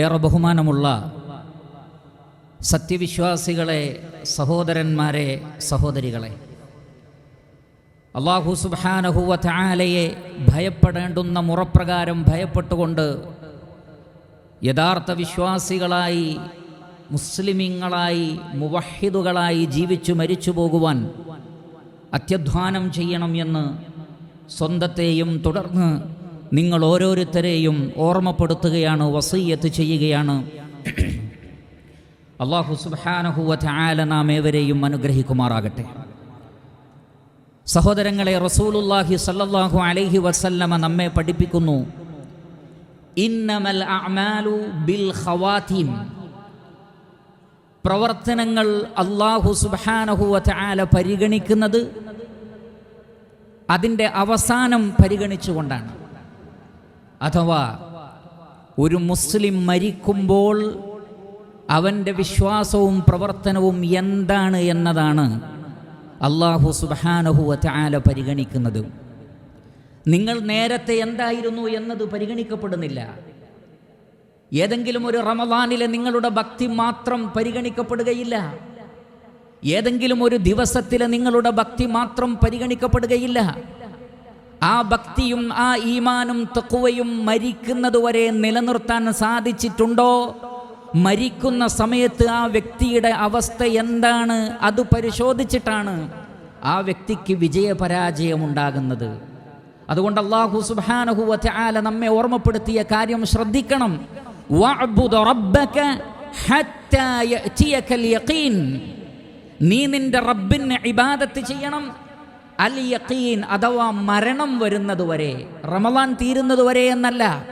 ഏറെ ബഹുമാനമുള്ള സത്യവിശ്വാസികളെ സഹോദരന്മാരെ സഹോദരികളെ. അള്ളാഹു സുബാനഹുവ താലയെ ഭയപ്പെടേണ്ടുന്ന മുറപ്രകാരം ഭയപ്പെട്ടുകൊണ്ട് യഥാർത്ഥ വിശ്വാസികളായി മുസ്ലിമിങ്ങളായി മുവഹിദുകളായി ജീവിച്ചു മരിച്ചു പോകുവാൻ അത്യധ്വാനം ചെയ്യണം എന്ന് സ്വന്തത്തെയും തുടർന്ന് നിങ്ങൾ ഓരോരുത്തരെയും ഓർമ്മപ്പെടുത്തുകയാണ് വസയ്യത്ത് ചെയ്യുകയാണ്. അള്ളാഹു സുബാനഹുവ നാം ഏവരെയും അനുഗ്രഹിക്കുമാറാകട്ടെ. സഹോദരങ്ങളെ റസൂലുല്ലാഹി സല്ലല്ലാഹു അലൈഹി വസല്ലമ നമ്മെ പഠിപ്പിക്കുന്നു. ബിൽ പ്രവർത്തനങ്ങൾ അള്ളാഹു സുബാനഹുവ ആല പരിഗണിക്കുന്നത് അതിന്റെ അവസാനം പരിഗണിച്ചുകൊണ്ടാണ്. അഥവാ ഒരു മുസ്ലിം മരിക്കുമ്പോൾ അവന്റെ വിശ്വാസവും പ്രവർത്തനവും എന്താണ് എന്നതാണ് അള്ളാഹു സുബാനഹുവല പരിഗണിക്കുന്നത്. നിങ്ങൾ നേരത്തെ എന്തായിരുന്നു എന്നത് പരിഗണിക്കപ്പെടുന്നില്ല. ഏതെങ്കിലും ഒരു റമദാനിലെ നിങ്ങളുടെ ഭക്തി മാത്രം പരിഗണിക്കപ്പെടുകയില്ല. ഏതെങ്കിലും ഒരു ദിവസത്തിലെ നിങ്ങളുടെ ഭക്തി മാത്രം പരിഗണിക്കപ്പെടുകയില്ല. ആ ഭക്തിയും ആ ഈമാനും തക്കുവയും മരിക്കുന്നതുവരെ നിലനിർത്താൻ സാധിച്ചിട്ടുണ്ടോ? മരിക്കുന്ന സമയത്ത് ആ വ്യക്തിയുടെ അവസ്ഥ എന്താണ്? അത് പരിശോധിച്ചിട്ടാണ് ആ വ്യക്തിക്ക് വിജയപരാജയമുണ്ടാകുന്നത്. അതുകൊണ്ട് അള്ളാഹു സുബാനഹു ആല നമ്മെ ഓർമ്മപ്പെടുത്തിയ കാര്യം ശ്രദ്ധിക്കണം. നീ നിന്റെ റബ്ബിന് ഇബാദത്ത് ചെയ്യണം. അൽ യക്കീൻ അഥവാ മരണം വരുന്നത് വരെ റമദാൻ തീരുന്നത് വരെ എന്നല്ല.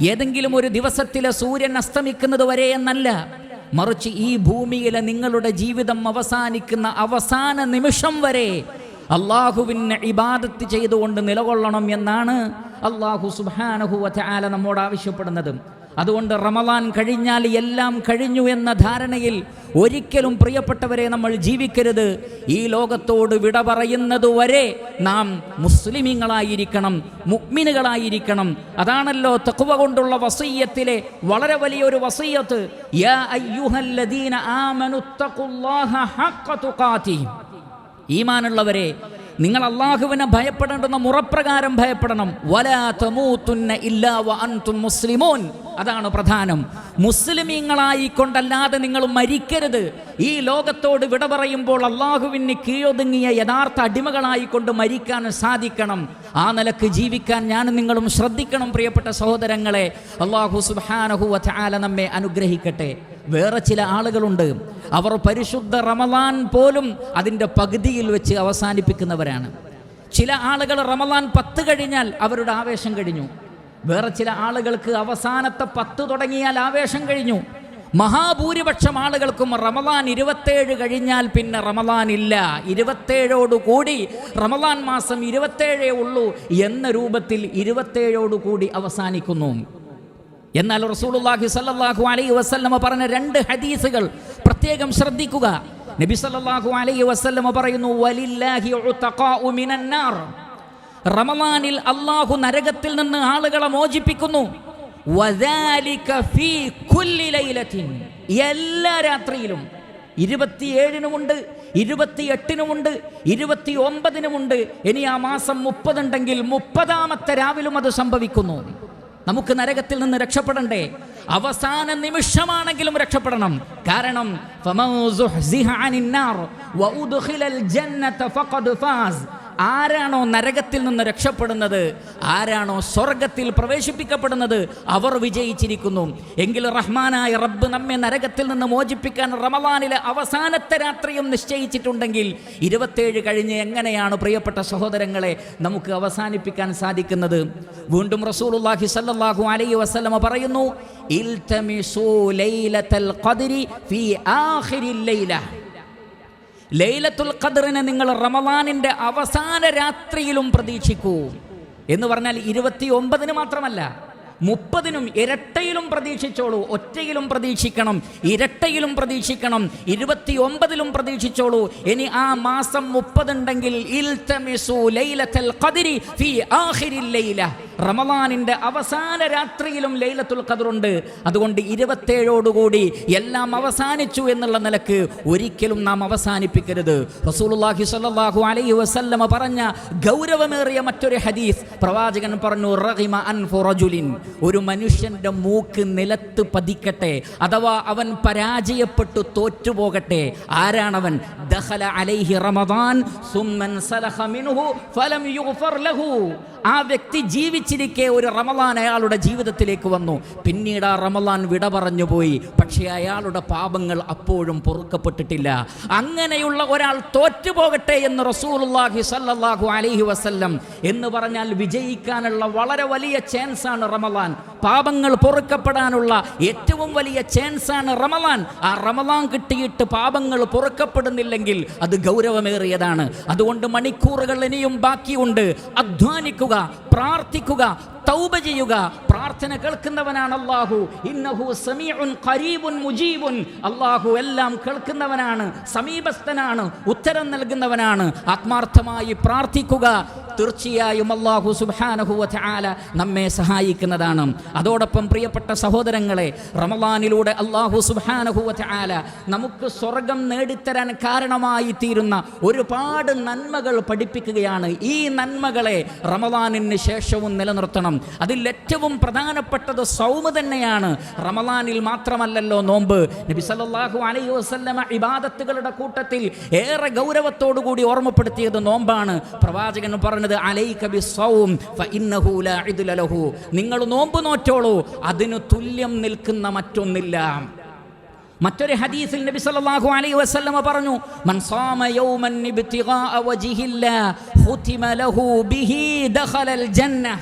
ഏതെങ്കിലും ഒരു ദിവസത്തിലെ സൂര്യൻ അസ്തമിക്കുന്നത് വരെ എന്നല്ല. മറിച്ച് ഈ ഭൂമിയിലെ നിങ്ങളുടെ ജീവിതം അവസാനിക്കുന്ന അവസാന നിമിഷം വരെ അള്ളാഹുവിന് ഇബാദത്ത് ചെയ്തുകൊണ്ട് നിലകൊള്ളണം എന്നാണ് അള്ളാഹു സുബാനഹുവ ആല നമ്മോട് ആവശ്യപ്പെടുന്നത്. അതുകൊണ്ട് റമദാൻ കഴിഞ്ഞാൽ എല്ലാം കഴിഞ്ഞു എന്ന ധാരണയിൽ ഒരിക്കലും പ്രിയപ്പെട്ടവരെ നമ്മൾ ജീവിക്കരുത്. ഈ ലോകത്തോട് വിട പറയുന്നതുവരെ നാം മുസ്ലിമീങ്ങളായിരിക്കണം മുഗ്മിനുകളായിരിക്കണം അതാണല്ലോ തക്കുവ കൊണ്ടുള്ള വസയ്യത്തിലെ വളരെ വലിയൊരു വസയ്യത്ത് ഈമാനുള്ളവരെ നിങ്ങൾ അള്ളാഹുവിനെ ഭയപ്പെടേണ്ടുന്ന മുറപ്രകാരം ഭയപ്പെടണം. വലാ തമൂത്തുന്ന ഇല്ലാ വൻ മുസ്ലിമോൻ. അതാണ് പ്രധാനം. മുസ്ലിമീങ്ങളായിക്കൊണ്ടല്ലാതെ നിങ്ങൾ മരിക്കരുത്. ഈ ലോകത്തോട് വിട പറയുമ്പോൾ അള്ളാഹുവിന് കീഴൊതുങ്ങിയ യഥാർത്ഥ അടിമകളായിക്കൊണ്ട് മരിക്കാൻ സാധിക്കണം. ആ നിലയ്ക്ക് ജീവിക്കാൻ ഞാൻ നിങ്ങളും ശ്രദ്ധിക്കണം പ്രിയപ്പെട്ട സഹോദരങ്ങളെ. അള്ളാഹു സുബാനഹുവ ആല നമ്മെ അനുഗ്രഹിക്കട്ടെ. വേറെ ചില ആളുകളുണ്ട്. അവർ പരിശുദ്ധ റമലാൻ പോലും അതിന്റെ പകുതിയിൽ വെച്ച് അവസാനിപ്പിക്കുന്നവരാണ്. ചില ആളുകൾ റമലാൻ പത്ത് കഴിഞ്ഞാൽ അവരുടെ ആവേശം കഴിഞ്ഞു. വേറെ ചില ആളുകൾക്ക് അവസാനത്തെ പത്ത് തുടങ്ങിയാൽ ആവേശം കഴിഞ്ഞു. മഹാഭൂരിപക്ഷം ആളുകൾക്കും റമദാൻ ഇരുപത്തേഴ് കഴിഞ്ഞാൽ പിന്നെ റമദാൻ ഇല്ല. ഇരുപത്തേഴോടുകൂടി കൂടി റമലാൻ മാസം ഇരുപത്തേഴേ ഉള്ളൂ എന്ന രൂപത്തിൽ ഇരുപത്തേഴോടുകൂടി അവസാനിക്കുന്നു. എന്നാൽ റസൂലുള്ളാഹി സ്വല്ലല്ലാഹു അലൈഹി വസല്ലമ പറഞ്ഞ രണ്ട് ഹദീസുകൾ പ്രത്യേകം ശ്രദ്ധിക്കുക. നബി സ്വല്ലല്ലാഹു അലൈഹി വസല്ലമ പറയുന്നു വലില്ലാഹി ഉതഖാഉ അള്ളാഹു നരകത്തിൽ നിന്ന് ആളുകളെ മോചിപ്പിക്കുന്നു. എല്ലാ രാത്രിയിലും. ഇരുപത്തിയേഴിനുമുണ്ട് ഇരുപത്തിയെട്ടിനുമുണ്ട് ഇരുപത്തി ഒമ്പതിനുമുണ്ട് ഇനി ആ മാസം മുപ്പതുണ്ടെങ്കിൽ മുപ്പതാമത്തെ രാവിലും അത് സംഭവിക്കുന്നു. നമുക്ക് നരകത്തിൽ നിന്ന് രക്ഷപ്പെടണ്ടേ? അവസാന നിമിഷമാണെങ്കിലും രക്ഷപ്പെടണം. കാരണം ആരാണോ നരകത്തിൽ നിന്ന് രക്ഷപ്പെടുന്നത് ആരാണോ സ്വർഗത്തിൽ പ്രവേശിപ്പിക്കപ്പെടുന്നത് അവർ വിജയിച്ചിരിക്കുന്നു. എങ്കിൽ റഹ്മാനായ റബ്ബ് നമ്മെ നരകത്തിൽ നിന്ന് മോചിപ്പിക്കാൻ റമദാനിലെ അവസാനത്തെ രാത്രിയും നിശ്ചയിച്ചിട്ടുണ്ടെങ്കിൽ ഇരുപത്തേഴ് കഴിഞ്ഞ് എങ്ങനെയാണ് പ്രിയപ്പെട്ട സഹോദരങ്ങളെ നമുക്ക് അവസാനിപ്പിക്കാൻ സാധിക്കുന്നത്? വീണ്ടും റസൂലുള്ളാഹി സല്ലല്ലാഹു അലൈഹി വസല്ലമ പറയുന്നു ഇൽതമിസൂ ലൈലത്തൽ ഖദ്രി ഫീ ആഖിരിൽ ലൈല. ലൈലത്തുൽ ഖദറിനെ നിങ്ങൾ റമദാനിന്റെ അവസാന രാത്രിയിലും പ്രതീക്ഷിക്കൂ. എന്ന് പറഞ്ഞാൽ ഇരുപത്തി ഒമ്പതിന് മാത്രമല്ല. മുപ്പതിനും ഇരട്ടയിലും പ്രതീക്ഷിച്ചോളൂ ഒറ്റയിലും പ്രതീക്ഷിക്കണം ഇരട്ടയിലും പ്രതീക്ഷിക്കണം ഇരുപത്തി ഒമ്പതിലും പ്രതീക്ഷിച്ചോളൂ. ഇനി ആ മാസം മുപ്പതുണ്ടെങ്കിൽ റമദാനിന്റെ അവസാന രാത്രിയിലും ലൈലത്തുൽ ഖദറുണ്ട്. അതുകൊണ്ട് ഇരുപത്തേഴോടുകൂടി എല്ലാം അവസാനിച്ചു എന്നുള്ള നിലയ്ക്ക് ഒരിക്കലും നാം അവസാനിപ്പിക്കരുത്. റസൂലുള്ളാഹി സ്വല്ലല്ലാഹു അലൈഹി വസല്ലമ പറഞ്ഞ ഗൗരവമേറിയ മറ്റൊരു ഹദീസ് പ്രവാചകൻ പറഞ്ഞു റഹിമ അൻഫു റജുലിൻ. ഒരു മനുഷ്യന്റെ മൂക്ക് നിലത്ത് പതിക്കട്ടെ അഥവാ അവൻ പരാജയപ്പെട്ടു തോറ്റുപോകട്ടെ ആരാണവൻ? ദഖല അലൈഹി റമദാൻ സുമ്മൻ സലഖ മിൻഹു ഫലം യുഗ്ഫർ ലഹു. ആ വ്യക്തി ജീവിച്ചിരിക്കെ ഒരു റമലാൻ അയാളുടെ ജീവിതത്തിലേക്ക് വന്നു. പിന്നീട് ആ റമലാൻ വിട പറഞ്ഞു പോയി. പക്ഷേ അയാളുടെ പാപങ്ങൾ അപ്പോഴും പൊറുക്കപ്പെട്ടിട്ടില്ല. അങ്ങനെയുള്ള ഒരാൾ തോറ്റുപോകട്ടെ എന്ന് റസൂലുള്ളാഹി സല്ലാഹു അലഹി വസല്ലം എന്ന് പറഞ്ഞാൽ വിജയിക്കാനുള്ള വളരെ വലിയ ചാൻസ് ആണ് റമദാൻ പാപങ്ങൾ പൊറുക്കപ്പെടാനുള്ള ഏറ്റവും വലിയ ചാൻസ് ആണ് റമദാൻ ആ റമലാൻ കിട്ടിയിട്ട് പാപങ്ങൾ പൊറുക്കപ്പെടുന്നില്ലെങ്കിൽ അത് ഗൗരവമേറിയതാണ്. അതുകൊണ്ട് മണിക്കൂറുകൾ ഇനിയും ബാക്കിയുണ്ട്. അധ്വാനിക്കുക പ്രാർത്ഥിക്കുക തൗബ ചെയ്യുക. പ്രാർത്ഥന കേൾക്കുന്നവനാണ് അള്ളാഹു ഇന്നഹു സമീഉൻ ഖരീബുൻ മുജീബുൻ. അള്ളാഹു എല്ലാം കേൾക്കുന്നവനാണ് സമീപസ്ഥനാണ് ഉത്തരം നൽകുന്നവനാണ്. ആത്മാർത്ഥമായി പ്രാർത്ഥിക്കുക. തീർച്ചയായും അള്ളാഹു സുബ്ഹാനഹു ആല നമ്മെ സഹായിക്കുന്നതാണ്. അതോടൊപ്പം പ്രിയപ്പെട്ട സഹോദരങ്ങളെ റമലാനിലൂടെ അള്ളാഹു സുബ്ഹാനഹു ആല നമുക്ക് സ്വർഗം നേടിത്തരാൻ കാരണമായി തീരുന്ന ഒരുപാട് നന്മകൾ പഠിപ്പിക്കുകയാണ്. ഈ നന്മകളെ റമലാനിന് ശേഷവും നിലനിർത്തണം. അതിൽ ഏറ്റവും പ്രധാനപ്പെട്ടത് സൗമ തന്നെയാണ്. റമലാനിൽ മാത്രമല്ലല്ലോ നോമ്പ്. നബി സല്ലല്ലാഹു അലൈഹി വസല്ലമ ഇബാദത്തുകളുടെ കൂട്ടത്തിൽ ഏറെ ഗൗരവത്തോടു കൂടി ഓർമ്മപ്പെടുത്തിയത് നോമ്പാണ്. പ്രവാചകൻ പറഞ്ഞത് ഫഇന്നഹു ലാ ലഹു. നിങ്ങൾ നോമ്പ് നോറ്റോളൂ അതിന് തുല്യം നിൽക്കുന്ന മറ്റൊന്നില്ല. മറ്റൊരു ഹദീസിൽ നബി സല്ലല്ലാഹു അലൈഹി വസല്ലമ പറഞ്ഞു മൻ സാമ യൗമൻ ഇബ്തിഗാഅ വജ്ഹില്ലാ ഖുതിമ ലഹു ബിഹി ദഖലൽ ജന്നഹ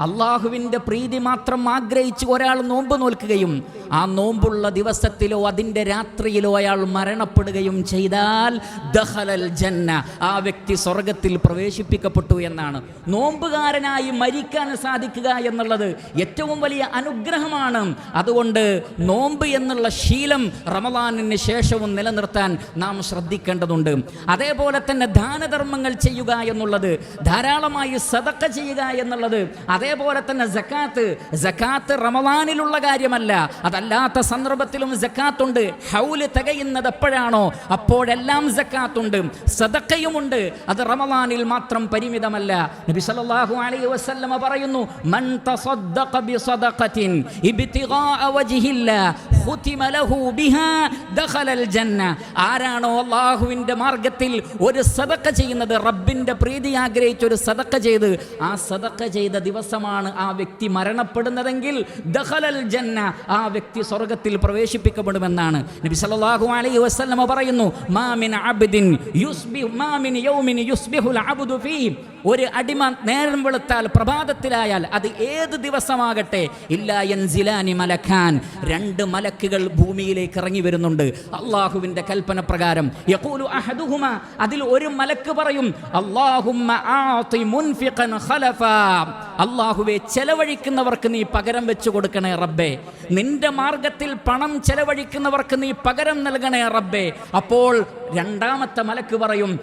അള്ളാഹുവിന്റെ പ്രീതി മാത്രം ആഗ്രഹിച്ച് ഒരാൾ നോമ്പ് നോൽക്കുകയും ആ നോമ്പുള്ള ദിവസത്തിലോ അതിന്റെ രാത്രിയിലോ അയാൾ മരണപ്പെടുകയും ചെയ്താൽ ദഹലൽ ജന്ന ആ വ്യക്തി സ്വർഗത്തിൽ പ്രവേശിപ്പിക്കപ്പെട്ടു എന്നാണ്. നോമ്പുകാരനായി മരിക്കാൻ സാധിക്കുക എന്നുള്ളത് ഏറ്റവും വലിയ അനുഗ്രഹമാണ്. അതുകൊണ്ട് നോമ്പ് എന്നുള്ള ശീലം റമദാനിന് ശേഷവും നിലനിർത്താൻ നാം ശ്രദ്ധിക്കേണ്ടതുണ്ട്. അതേപോലെ തന്നെ ദാനധർമ്മങ്ങൾ ചെയ്യുക എന്നുള്ളത് ധാരാളമായി സതക്ക ചെയ്യുക എന്നുള്ളത് അതേപോലെ തന്നെ ജക്കാത്ത് ജക്കാത്ത് റമവാനിലുള്ള കാര്യമല്ല. അതല്ലാത്ത സന്ദർഭത്തിലും ജക്കാത്തുണ്ട് ഹൗൽ തികയുന്നത് എപ്പോഴാണോ? അപ്പോഴെല്ലാം ജക്കാത്തുണ്ട് സദക്കയുമുണ്ട് അത് റമവാനിൽ മാത്രം പരിമിതമല്ല. നബി സല്ലല്ലാഹു അലൈഹി വസല്ലമ പറയുന്നു മൻ തസദ്ദഖ ബിസദഖത്തിൻ ഇബ്തിഗാ വജ്ഹില്ലാ ഖുതിമ ലഹു ബിഹാ ദഖലൽ ജന്ന. ആരാണോ അല്ലാഹുവിന്റെ മാർഗത്തിൽ ഒരു സദക്ക ചെയ്യുന്നത് റബ്ബിന്റെ പ്രീതി ആഗ്രഹിച്ച് ഒരു സദക്ക ചെയ്ത് ആ സദക്ക ചെയ്ത ദിവസമാണ് ആ വ്യക്തി മരണപ്പെടുന്നതെങ്കിൽ ദഖലൽ ജന്ന ആ വ്യക്തി സ്വർഗത്തിൽ പ്രവേശിപ്പിക്കപ്പെടുമെന്നാണ്. നബി സല്ലല്ലാഹു അലൈഹി വസല്ലമ പറയുന്നു മാമിൻ അബ്ദിൻ യുസ്ബിഹു മാമിൻ യൗമിൻ ഫീ. ഒരു അടിമ നേരം വെളുത്താൽ പ്രഭാതത്തിലായാൽ അത് ഏത് ദിവസമാകട്ടെ? ഇല്ല യൻസിലാനി മലഖാൻ. രണ്ട് മലക്കുകൾ ഭൂമിയിലേക്ക് ഇറങ്ങി വരുന്നുണ്ട്. അള്ളാഹുവിന്റെ കൽപ്പന പ്രകാരം. യഖൂലു അതിൽ ഒരു മലക്ക് പറയും അല്ലാഹുമ്മ ആതി ഖലഫാ. അള്ളാഹുവെ ചെലവഴിക്കുന്നവർക്ക് നീ പകരം വെച്ചു കൊടുക്കണേ റബ്ബേ. നിന്റെ മാർഗത്തിൽ പണം ചെലവഴിക്കുന്നവർക്ക് നീ പകരം നൽകണേ റബ്ബേ. അപ്പോൾ രണ്ടാമത്തെ മലക്ക് പറയും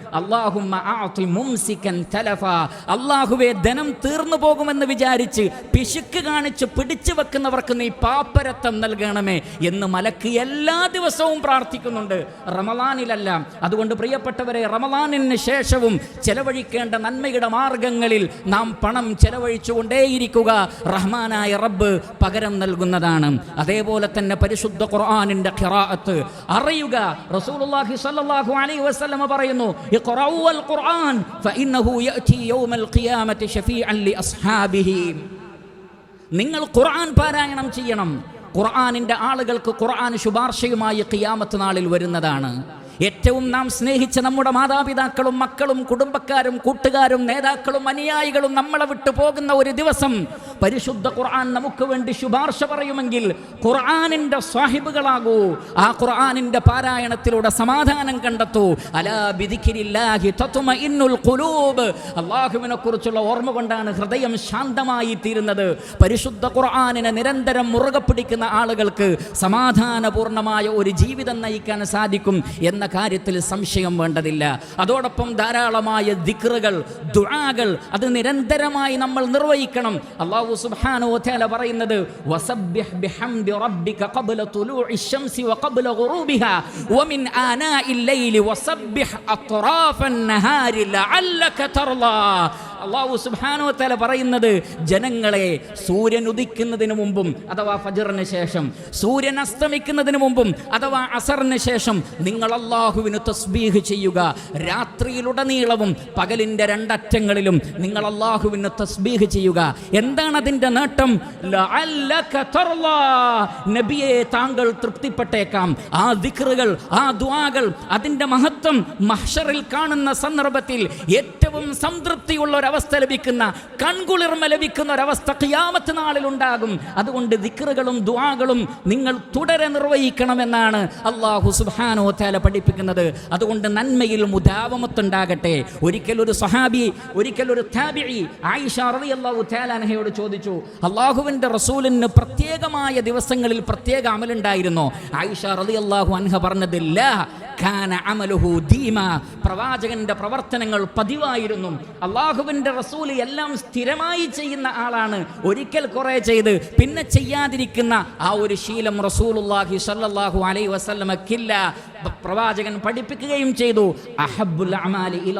അള്ളാഹുവെ ധനം തീർന്നു പോകുമെന്ന് വിചാരിച്ച് പിശുക്ക് കാണിച്ച് പിടിച്ചു വെക്കുന്നവർക്ക് നീ പാപ്പരത്വം നൽകണമേ എന്ന് മലക്ക് എല്ലാ ദിവസവും പ്രാർത്ഥിക്കുന്നുണ്ട്. റമലാനിലല്ല. അതുകൊണ്ട് പ്രിയപ്പെട്ടവരെ റമലാനിന് ശേഷവും ചെലവഴിക്കേണ്ട നന്മയുടെ മാർഗങ്ങളിൽ നാം പണം ചെലവഴിച്ചുകൊണ്ടേയിരിക്കുക. റഹ്മാനായ റബ്ബ് പകരം നൽകുന്നതാണ്. അതേപോലെ തന്നെ പരിശുദ്ധ ഖുർആനിന്റെ ഖിറാഅത്ത്. അറിയുക റസൂലുള്ളാഹി സ്വല്ലല്ലാഹു അലൈഹി വസല്ലമ പറയുന്നു ഇഖ്റഊ ഖുർആൻ ഫഇന്നഹു യഅതി യൗമൽ ഖിയാമത്തി ഷഫീഅൻ ലി അസ്ഹാബിഹി നിങ്ങൾ ഖുർആൻ പാരായണം ചെയ്യണം. ഖുർആനിന്റെ ആളുകൾക്ക് ഖുർആൻ ശുപാർശയുമായി ഖിയാമത്ത് നാളിൽ വരുന്നതാണ്. ഏറ്റവും നാം സ്നേഹിച്ച നമ്മുടെ മാതാപിതാക്കളും മക്കളും കുടുംബക്കാരും കൂട്ടുകാരും നേതാക്കളും അനുയായികളും നമ്മളെ വിട്ടു പോകുന്ന ഒരു ദിവസം പരിശുദ്ധ ഖുർആൻ നമുക്ക് വേണ്ടി ശുപാർശ പറയുമെങ്കിൽ ഖുർആാനിന്റെ സാഹിബുകളാകൂ. ആ ഖുർആാനിന്റെ പാരായണത്തിലൂടെ സമാധാനം കണ്ടെത്തൂ. അല്ലാഹുവിനെ കുറിച്ചുള്ള ഓർമ്മ കൊണ്ടാണ് ഹൃദയം ശാന്തമായി തീരുന്നത്. പരിശുദ്ധ ഖുർആാനിനെ നിരന്തരം മുറുകെ പിടിക്കുന്ന ആളുകൾക്ക് സമാധാനപൂർണമായ ഒരു ജീവിതം നയിക്കാൻ സാധിക്കും എന്ന കാര്യത്തിൽ സംശയം വേണ്ടതില്ല. അതോടൊപ്പം ധാരാളമായ ദിക്റുകൾ ദുആകൾ അത് നിരന്തരമായി നമ്മൾ നിർവഹിക്കണം. അല്ലാഹു സുബ്ഹാനഹു വതആല പറയുന്നത് വസബ്ബിഹ് ബിഹംദി റബ്ബിക ഖബ്ല തുലൂഇ ശംസി വഖബ്ല ഗുറൂബിഹാ വമിൻ ആനാഇൽ ലൈലി വസബ്ബിഹ് അത്റാഫൻ നഹാരി ലഅല്ലക തർളാ അള്ളാഹു സുബ്ഹാനഹു വതആല പറയുന്നത് ജനങ്ങളെ സൂര്യൻ ഉദിക്കുന്നതിന് മുമ്പും അഥവാ ഫജറിന് ശേഷം സൂര്യൻ അസ്തമിക്കുന്നതിന് മുമ്പും അഥവാ അസറിന് ശേഷം നിങ്ങൾ അള്ളാഹുവിന് തസ്ബീഹ് ചെയ്യുക. രാത്രിയിലുടനീളവും പകലിന്റെ രണ്ടറ്റങ്ങളിലും നിങ്ങൾ അള്ളാഹുവിന് തസ്ബീഹ് ചെയ്യുക. എന്താണ് അതിന്റെ നേട്ടം. നബിയെ താങ്കൾ തൃപ്തിപ്പെട്ടേക്കാം. ആ ദിക്റുകൾ ആ ദ്വാകൾ അതിന്റെ മഹത്വം മഹ്ഷറിൽ കാണുന്ന സന്ദർഭത്തിൽ ഏറ്റവും സംതൃപ്തിയുള്ള ഒരവസ്ഥ ലഭിക്കുന്ന കൺകുളിർമ ലഭിക്കുന്ന ഒരവസ്ഥ ക്യാമത്ത് നാളിൽ ഉണ്ടാകും. അതുകൊണ്ട് ദിക്റുകളും ദ്വാകളും നിങ്ങൾ തുടരെ നിർവഹിക്കണമെന്നാണ് അള്ളാഹു സുബ്ഹാനഹു വതആല പഠിപ്പിക്കുന്നത്. അതുകൊണ്ട് നന്മയിൽ മുദാവമത്തുണ്ടാകട്ടെ. ഒരിക്കലൊരു സഹാബി ഒരിക്കലൊരു ആയിഷ റളിയല്ലാഹു തആല അൻഹയോട് ചോദിച്ചു അള്ളാഹുവിന്റെ റസൂലിന് പ്രത്യേകമായ ദിവസങ്ങളിൽ പ്രത്യേക അമലുണ്ടായിരുന്നോ? ആയിഷ റളിയല്ലാഹു അൻഹ പറഞ്ഞതില്ല പ്രവാചകന്റെ പ്രവർത്തനങ്ങൾ പതിവായിരുന്നു. അള്ളാഹുവിന്റെ റസൂൽ എല്ലാം സ്ഥിരമായി ചെയ്യുന്ന ആളാണ്. ഒരിക്കൽ കുറെ ചെയ്ത് പിന്നെ ചെയ്യാതിരിക്കുന്ന ആ ഒരു ശീലം റസൂൽ അലൈഹി വസല്ലമക്കില്ല. പ്രവാചകൻ പഠിപ്പിക്കുകയും ചെയ്തു. അഹബ്ബുൽ അമാലി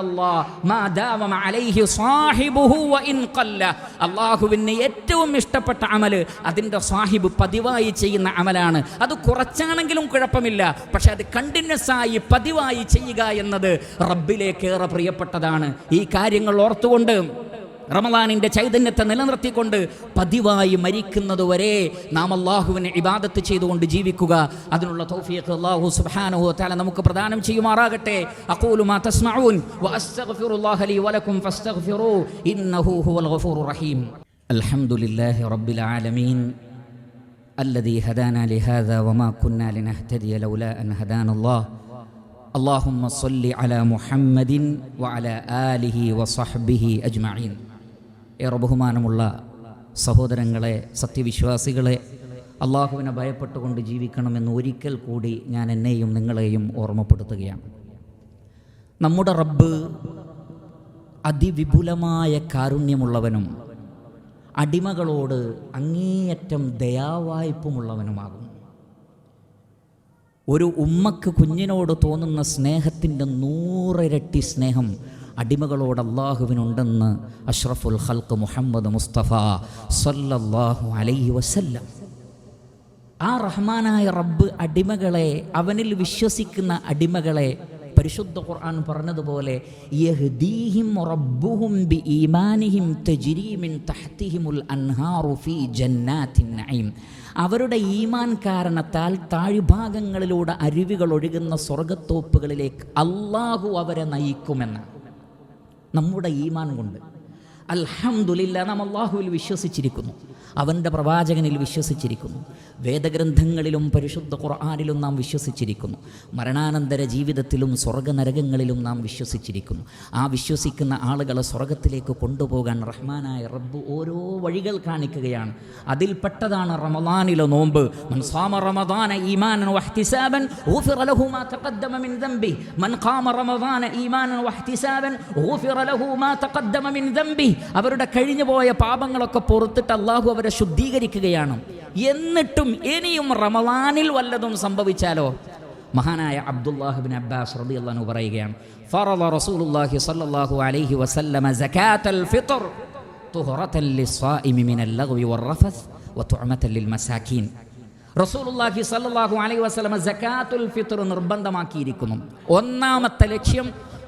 സാഹിബുഹു വ ഇൻ ഖല്ല. അള്ളാഹുവിന് ഏറ്റവും ഇഷ്ടപ്പെട്ട അമൽ അതിന്റെ സാഹിബ് പതിവായി ചെയ്യുന്ന അമലാണ്. അത് കുറച്ചാണെങ്കിലും കുഴപ്പമില്ല. പക്ഷെ അത് കണ്ടിന്യൂസ് ആയി പതിവായി ചെയ്യുക എന്നത് റബ്ബിലേക്കേറെ പ്രിയപ്പെട്ടതാണ്. ഈ കാര്യങ്ങൾ ഓർത്തുകൊണ്ട് റമദാനിൻ്റെ ചൈതന്യത്തെ നിലനിർത്തിക്കൊണ്ട് പതിവായി മരിക്കുന്നതുവരെ നാം അള്ളാഹുവിനെ ഇബാദത്ത് ചെയ്തുകൊണ്ട് ജീവിക്കുക അതിനുള്ള തൗഫീഖ് അല്ലാഹു സുബ്ഹാനഹു വതആല നമുക്ക് പ്രദാനം ചെയ്യുമാറാകട്ടെ അഖൂലു മാ തസ്മഊൻ വഅസ്തഗ്ഫിറുല്ലാഹ ലി വലക്കും ഫസ്തഗ്ഫിറൂ ഇന്നഹു ഹുവൽ ഗഫൂറുർ റഹീം അൽഹംദുലില്ലാഹി റബ്ബിൽ ആലമീൻ الذي هدانا لهذا وما كنا لنهتدي لولا أن هدانا الله اللهم صل على محمد وعلى آله وصحبه أجمعين ഏറെ ബഹുമാനമുള്ള സഹോദരങ്ങളെ സത്യവിശ്വാസികളെ അള്ളാഹുവിനെ ഭയപ്പെട്ടുകൊണ്ട് ജീവിക്കണമെന്ന് ഒരിക്കൽ കൂടി ഞാൻ എന്നെയും നിങ്ങളെയും ഓർമ്മപ്പെടുത്തുകയാണ്. നമ്മുടെ റബ്ബ് അതിവിപുലമായ കാരുണ്യമുള്ളവനും അടിമകളോട് അങ്ങേയറ്റം ദയാവായ്പുമുള്ളവനുമാകും. ഒരു ഉമ്മക്ക് കുഞ്ഞിനോട് തോന്നുന്ന സ്നേഹത്തിന്റെ നൂറിരട്ടി സ്നേഹം അടിമകളോട് അള്ളാഹുവിനുണ്ടെന്ന് അഷ്റഫുൽ ഹൽക്ക് മുഹമ്മദ് മുസ്തഫ സല്ലല്ലാഹു അലൈഹി വസല്ലം. ആ റഹ്മാനായ റബ്ബ് അടിമകളെ അവനിൽ വിശ്വസിക്കുന്ന അടിമകളെ പരിശുദ്ധ ഖുർആൻ പറഞ്ഞതുപോലെ യഹ്ദീഹിം റബ്ബുഹും ബി ഈമാനിഹിം തജ്രീ മിൻ തഹ്തിഹിമുൽ അൻഹാറു ഫീ നഈം. അവരുടെ ഈമാൻ കാരണത്താൽ താഴ്ഭാഗങ്ങളിലൂടെ അരുവികൾ ഒഴുകുന്ന സ്വർഗത്തോപ്പുകളിലേക്ക് അള്ളാഹു അവരെ നയിക്കുമെന്ന്. നമ്മുടെ ഈമാൻ കൊണ്ട്. അൽഹംദുലില്ല നാം അള്ളാഹുവിൽ വിശ്വസിച്ചിരിക്കുന്നു. അവന്റെ പ്രവാചകനിൽ വിശ്വസിച്ചിരിക്കുന്നു. വേദഗ്രന്ഥങ്ങളിലും പരിശുദ്ധ ഖുർആാനിലും നാം വിശ്വസിച്ചിരിക്കുന്നു. മരണാനന്തര ജീവിതത്തിലും സ്വർഗനരകങ്ങളിലും നാം വിശ്വസിച്ചിരിക്കുന്നു. ആ വിശ്വസിക്കുന്ന ആളുകളെ സ്വർഗത്തിലേക്ക് കൊണ്ടുപോകാൻ റഹ്മാനായ റബ്ബ് ഓരോ വഴികൾ കാണിക്കുകയാണ്. അതിൽപ്പെട്ടതാണ് റമദാനിലെ നോമ്പ്. മൻ സാമ റമദാന ഈമാനൻ അവരുടെ കഴിഞ്ഞുപോയ പാപങ്ങളൊക്കെ പുറത്തിട്ട് അള്ളാഹു അവരെ ശുദ്ധീകരിക്കുകയാണ്. എന്നിട്ടും ഇനിയും റമദാനിൽ വല്ലതും സംഭവിച്ചാലോ? മഹാനായ അബ്ദുല്ലാഹിബിൻ അബ്ബാസ് റളിയല്ലാഹു പറയുകയാണ് ഫറള റസൂലുള്ളാഹി സ്വല്ലല്ലാഹു അലൈഹി വസല്ലമ സകാത്തൽ ഫിത്ർ തുഹറത്തൻ ലിസ്സായിമി മിനൽ ലഗ്വി വറഫസ് വതുഅമത്തൻ ലിൽമസാകീൻ റസൂലുള്ളാഹി സ്വല്ലല്ലാഹു അലൈഹി വസല്ലമ സകാത്തുൽ ഫിത്ർ നിർബന്ധമാക്കിയിരിക്കുന്നു. ഒന്നാമത്തെ ലക്ഷ്യം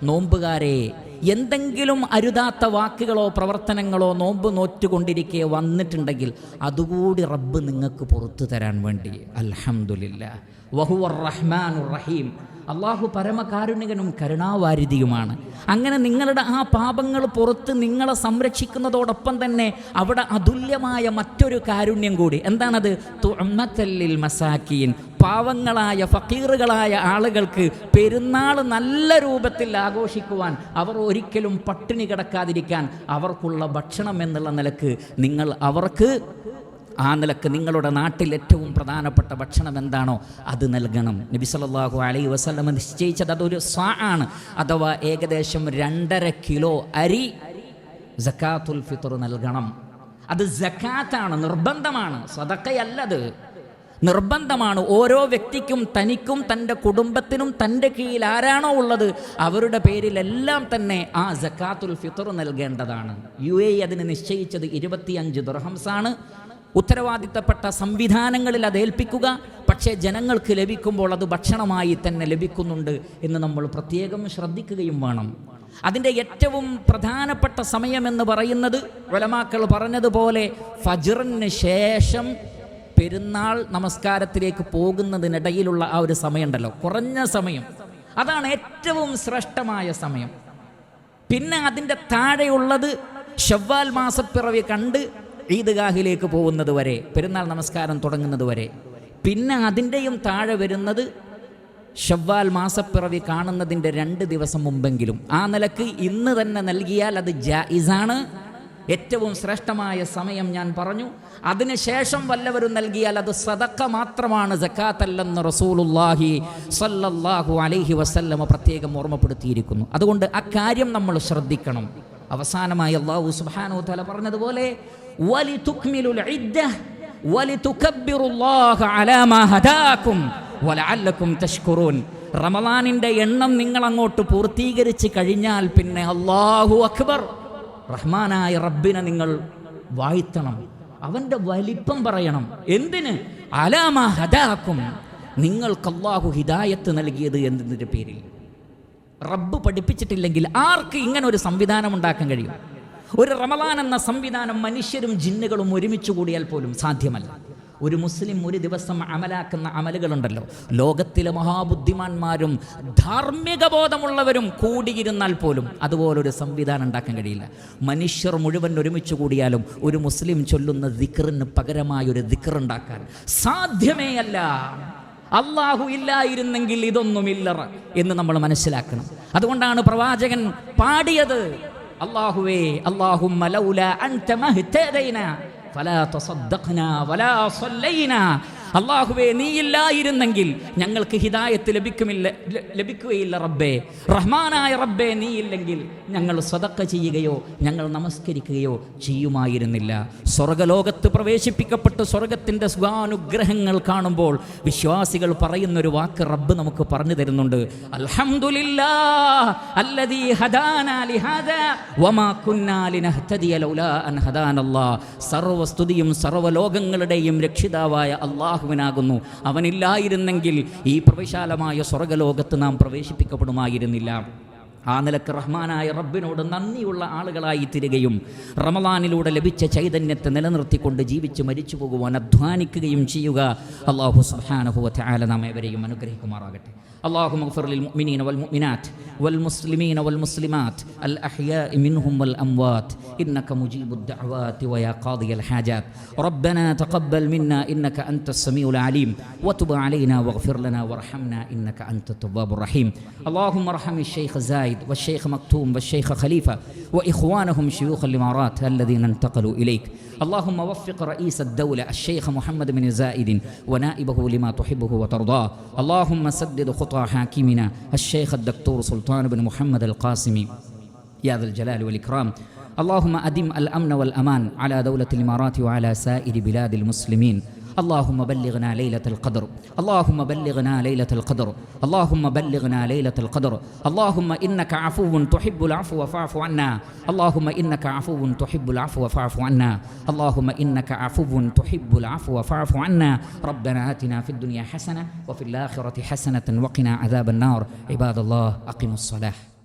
നോമ്പുകാരെ എന്തെങ്കിലും അരുതാത്ത വാക്കുകളോ പ്രവർത്തനങ്ങളോ നോമ്പ് നോറ്റുകൊണ്ടിരിക്കെ വന്നിട്ടുണ്ടെങ്കിൽ അതുകൂടി റബ്ബ് നിങ്ങൾക്ക് പുറത്തു തരാൻ വേണ്ടി. അൽഹംദുലില്ല വഹുവർ റഹ്മാനുർ റഹീം അള്ളാഹു പരമകാരുണികനും കരുണാവാരിധിയുമാണ്. അങ്ങനെ നിങ്ങളുടെ ആ പാപങ്ങൾ പുറത്ത് നിങ്ങളെ സംരക്ഷിക്കുന്നതോടൊപ്പം തന്നെ അവിടെ അതുല്യമായ മറ്റൊരു കാരുണ്യം കൂടി. എന്താണത്? തുമ്മത്തല്ലിൽ മസാക്കീൻ. പാവങ്ങളായ ഫക്കീറുകളായ ആളുകൾക്ക് പെരുന്നാൾ നല്ല രൂപത്തിൽ ആഘോഷിക്കുവാൻ അവർ ഒരിക്കലും പട്ടിണി കിടക്കാതിരിക്കാൻ അവർക്കുള്ള ഭക്ഷണം എന്നുള്ള നിലയ്ക്ക് നിങ്ങൾ അവർക്ക് ആ നിലയ്ക്ക് നിങ്ങളുടെ നാട്ടിൽ ഏറ്റവും പ്രധാനപ്പെട്ട ഭക്ഷണം എന്താണോ അത് നൽകണം. നബി സല്ലല്ലാഹു അലൈ വസ്ലമ നിശ്ചയിച്ചത് അതൊരു സാ ആണ്. അഥവാ ഏകദേശം രണ്ടര കിലോ അരി ജക്കാത്തുൽ ഫിത്തർ നൽകണം. അത് ജക്കാത്താണ് നിർബന്ധമാണ്. സ്വതക്കയല്ലത് നിർബന്ധമാണ് ഓരോ വ്യക്തിക്കും തനിക്കും തന്റെ കുടുംബത്തിനും തന്റെ കീഴിൽ ആരാണോ ഉള്ളത് അവരുടെ പേരിലെല്ലാം തന്നെ ആ ജക്കാത്തുൽ ഫിത്തർ നൽകേണ്ടതാണ്. യു എ അതിന് നിശ്ചയിച്ചത് ഇരുപത്തിയഞ്ച് ദുർഹംസാണ്. ഉത്തരവാദിത്തപ്പെട്ട സംവിധാനങ്ങളിൽ അത് ഏൽപ്പിക്കുക പക്ഷേ ജനങ്ങൾക്ക് ലഭിക്കുമ്പോൾ അത് ഭക്ഷണമായി തന്നെ ലഭിക്കുന്നുണ്ട് എന്ന് നമ്മൾ പ്രത്യേകം ശ്രദ്ധിക്കുകയും വേണം. അതിന്റെ ഏറ്റവും പ്രധാനപ്പെട്ട സമയമെന്ന് പറയുന്നത് വലമാക്കൾ പറഞ്ഞതുപോലെ ഫജറിന് ശേഷം പെരുന്നാൾ നമസ്കാരത്തിലേക്ക് പോകുന്നതിനിടയിലുള്ള ആ ഒരു സമയമുണ്ടല്ലോ. കുറഞ്ഞ സമയം. അതാണ് ഏറ്റവും ശ്രേഷ്ഠമായ സമയം. പിന്നെ അതിന്റെ താഴെയുള്ളത് ഷവ്വാൽ മാസപ്പിറവി കണ്ട് ഈദ്ഗാഹിലേക്ക് പോകുന്നത് വരെ പെരുന്നാൾ നമസ്കാരം തുടങ്ങുന്നത് വരെ. പിന്നെ അതിന്റെയും താഴെ വരുന്നത് ഷവ്വാൽ മാസപ്പിറവി കാണുന്നതിന്റെ രണ്ട് ദിവസം മുമ്പെങ്കിലും. ആ നിലയ്ക്ക് ഇന്ന് തന്നെ നൽകിയാൽ അത് ജായിസാണ്. ഏറ്റവും ശ്രേഷ്ഠമായ സമയം ഞാൻ പറഞ്ഞു. അതിനുശേഷം വല്ലവരും നൽകിയാൽ അത് സദക്ക മാത്രമാണ് ജക്കാത്തല്ലെന്ന് റസൂലുല്ലാഹി സല്ലല്ലാഹു അലൈഹി വസല്ലമ പ്രത്യേകം ഓർമ്മപ്പെടുത്തിയിരിക്കുന്നു. അതുകൊണ്ട് അക്കാര്യം നമ്മൾ ശ്രദ്ധിക്കണം. അവസാനമായി അള്ളാഹു സുബ്ഹാനഹു തല പറഞ്ഞതുപോലെ റമലാനിന്റെ എണ്ണം നിങ്ങൾ അങ്ങോട്ട് പൂർത്തീകരിച്ച് കഴിഞ്ഞാൽ പിന്നെ അല്ലാഹു അക്ബർ. റഹ്മാനായ റബ്ബിനെ നിങ്ങൾ വാഴ്ത്തണം. അവന്റെ വലിപ്പം പറയണം. എന്തിന്? അലാമ ഹദാക്കും നിങ്ങൾക്ക് അള്ളാഹു ഹിദായത്ത് നൽകിയത് എന്നതിന്റെ പേരിൽ? റബ്ബ് പഠിപ്പിച്ചിട്ടില്ലെങ്കിൽ ആർക്ക് ഇങ്ങനെ ഒരു സംവിധാനം ഉണ്ടാക്കാൻ കഴിയും? ഒരു റമലാൻ എന്ന സംവിധാനം മനുഷ്യരും ജിന്നുകളും ഒരുമിച്ച് കൂടിയാൽ പോലും സാധ്യമല്ല. ഒരു മുസ്ലിം ഒരു ദിവസം അമലാക്കുന്ന അമലുകളുണ്ടല്ലോ. ലോകത്തിലെ മഹാബുദ്ധിമാന്മാരും ധാർമ്മിക ബോധമുള്ളവരും കൂടിയിരുന്നാൽ പോലും അതുപോലൊരു സംവിധാനം ഉണ്ടാക്കാൻ കഴിയില്ല. മനുഷ്യർ മുഴുവൻ ഒരുമിച്ച് കൂടിയാലും ഒരു മുസ്ലിം ചൊല്ലുന്ന ദിക്റിന് പകരമായൊരു ഒരു സാധ്യമേയല്ല. അള്ളാഹു ഇല്ലായിരുന്നെങ്കിൽ ഇതൊന്നുമില്ലറ എന്ന് നമ്മൾ മനസ്സിലാക്കണം. അതുകൊണ്ടാണ് പ്രവാചകൻ പാടിയത് അള്ളാഹുവേ അള്ളാഹു അൻത ഫലാ വലാ അള്ളാഹുവേ നീയില്ലായിരുന്നെങ്കിൽ ഞങ്ങൾക്ക് ഹിതായത്ത് ലഭിക്കുമില്ല ലഭിക്കുകയില്ല റബ്ബേ. റഹ്മാനായ റബ്ബേ നീയില്ലെങ്കിൽ ഞങ്ങൾ സ്വതക്ക ചെയ്യുകയോ ഞങ്ങൾ നമസ്കരിക്കുകയോ ചെയ്യുമായിരുന്നില്ല. സ്വർഗലോകത്ത് പ്രവേശിപ്പിക്കപ്പെട്ട് സ്വർഗത്തിന്റെ സ്വാനുഗ്രഹങ്ങൾ കാണുമ്പോൾ വിശ്വാസികൾ പറയുന്നൊരു വാക്ക് റബ്ബ് നമുക്ക് പറഞ്ഞു തരുന്നുണ്ട്. അൽഹംദുലില്ലാ അല്ലദീ ഹദാന ലിഹാദാ വമാ കുന്നാ ലിനഹ്തദിയ ലൗലാ അൻ ഹദാനല്ലാഹ്. സർവസ്തുതിയും സർവലോകങ്ങളുടെയും രക്ഷിതാവായ അള്ളാഹുവിനാകുന്നു. അവനില്ലായിരുന്നെങ്കിൽ ഈ പ്രവിശാലമായ സ്വർഗലോകത്ത് നാം പ്രവേശിപ്പിക്കപ്പെടുമായിരുന്നില്ല. ആ നിലയ്ക്ക് റഹ്മാനായ റബ്ബിനോട് നന്ദിയുള്ള ആളുകളായി തീരുകയും റമദാനിലൂടെ ലഭിച്ച ചൈതന്യത്തെ നിലനിർത്തിക്കൊണ്ട് ജീവിച്ച് മരിച്ചു പോകുവാൻ അധ്വാനിക്കുകയും ചെയ്യുക. അള്ളാഹു സുഹാനുഭവത്തെ ആല നമ്മേവരെയും അനുഗ്രഹിക്കുമാറാകട്ടെ. അള്ളാഹു മഗ്ഫിറുൽ മുഅ്മിനീന വൽ മുഅ്മിനാത്ത് വൽ മുസ്ലിമീന വൽ മുസ്ലിമാത്ത് അൽ അഹ്യാഇ മിൻഹും വൽ അംവാത്ത് ഇന്നക മുജീബുദ് ദഅവാതി വയാ ഖാദിയൽ ഹാജാത്ത് റബ്ബനാ തഖബ്ബൽ മിന്നാ ഇന്നക അൻതസ് അലീം വതുബ് അലൈനാ വഗ്ഫിർ ലനാ വർഹംനാ ഇന്നക അൻത തവ്വാബുർ ശൈഖ് സായിദ് زايد والشيخ مكتوم والشيخ خليفة وإخوانهم شيوخ الإمارات الذين انتقلوا إليك. اللهم وفق رئيس الدولة الشيخ محمد بن زائد ونائبه لما تحبه وترضاه. اللهم سدد خطى حاكمنا الشيخ الدكتور سلطان بن محمد القاسمي يا ذا الجلال والإكرام. اللهم أدم الأمن والأمان على دولة الإمارات وعلى سائر بلاد المسلمين. اللهم بلغنا ليلة القدر. اللهم بلغنا ليلة القدر. اللهم بلغنا ليلة القدر. اللهم إنك عفو تحب العفو فاعف عنا. اللهم إنك عفو تحب العفو فاعف عنا. اللهم إنك عفو تحب العفو فاعف عنا. ربنا آتنا في الدنيا حسنة وفي الآخرة حسنة وقنا عذاب النار. عباد الله أقموا الصلاة.